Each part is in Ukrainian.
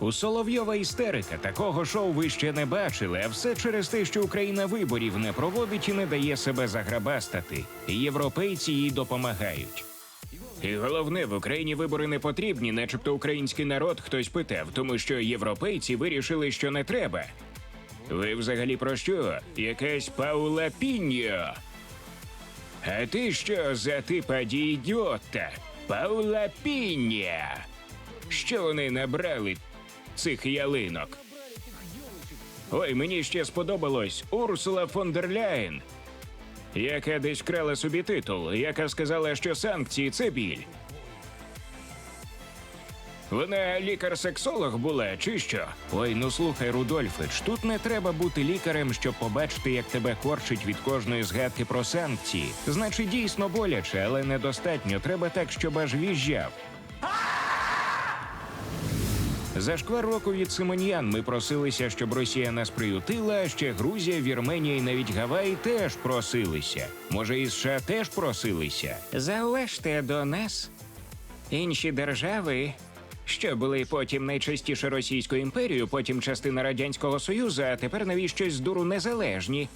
У Соловйова істерика такого шоу ви ще не бачили, а все через те, що Україна виборів не проводить і не дає себе заграбастати. Європейці їй допомагають. І головне, в Україні вибори не потрібні, начебто український народ хтось питав, тому що європейці вирішили, що не треба. Ви взагалі про що? Якась Паула Піньо? А ти що за типа дідьота? Паула Пінья? Що вони набрали цих ялинок? Ой, мені ще сподобалось Урсула фон дер Ляєн, яка десь крала собі титул, яка сказала, що санкції це біль. Вона лікар-сексолог була, чи що? Ой, ну слухай, Рудольфич, тут не треба бути лікарем, щоб побачити, як тебе корчить від кожної згадки про санкції. Значить, дійсно боляче, але недостатньо. Треба так, щоб аж віжджав. За шквар року від Симоньян ми просилися, щоб Росія нас приютила, а ще Грузія, Вірменія і навіть Гаваї теж просилися. Може, і США теж просилися. Зауважте до нас інші держави, що були потім найчастіше Російською імперією, потім частина Радянського Союзу, а тепер навіщось дуру незалежні.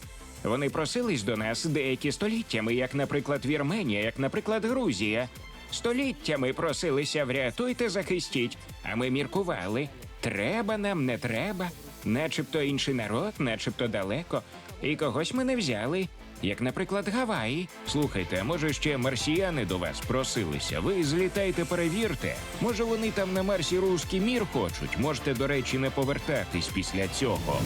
Вони просились до нас деякі століттями, як, наприклад, Вірменія, як, наприклад, Грузія. Століттями просилися врятуйте, захистіть, а ми міркували. Треба нам, не треба. Начебто інший народ, начебто далеко. І когось ми не взяли. Як, наприклад, Гаваї. Слухайте, а може ще марсіяни до вас просилися? Ви злітайте, перевірте. Може, вони там на Марсі руський мір хочуть. Можете, до речі, не повертатись після цього.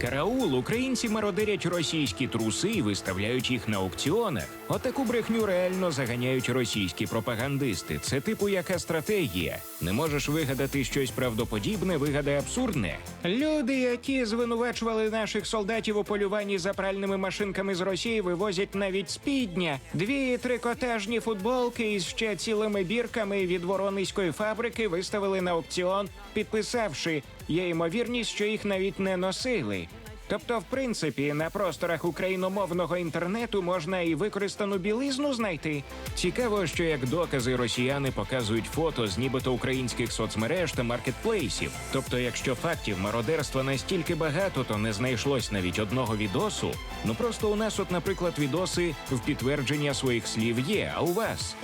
Караул, українці мародерять російські труси і виставляють їх на аукціонах. Отаку брехню реально заганяють російські пропагандисти. Це типу яка стратегія. Не можеш вигадати щось правдоподібне, вигадай абсурдне. Люди, які звинувачували наших солдатів у полюванні за пральними машинками з Росії, вивозять навіть спідня, дві трикотажні футболки із ще цілими бірками від воронезької фабрики виставили на аукціон, підписавши є ймовірність, що їх навіть не носили. Тобто, в принципі, на просторах україномовного інтернету можна і використану білизну знайти. Цікаво, що як докази росіяни показують фото з нібито українських соцмереж та маркетплейсів. Тобто, якщо фактів мародерства настільки багато, то не знайшлось навіть одного відосу. Ну просто у нас, от, наприклад, відоси в підтвердження своїх слів є, а у вас.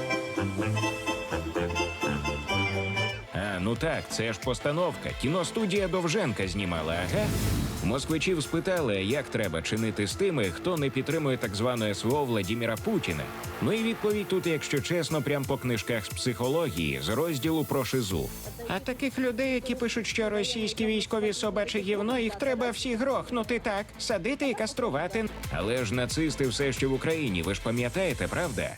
Ну так, це ж постановка. Кіностудія Довженка знімала, ага. Москвичів спитали, як треба чинити з тими, хто не підтримує так зване СВО Владіміра Путіна. Ну і відповідь тут, якщо чесно, прям по книжках з психології, з розділу про шизу. А таких людей, які пишуть, що російські військові собаче гівно, їх треба всіх грохнути так, садити і каструвати. Але ж нацисти все ще в Україні, ви ж пам'ятаєте, правда?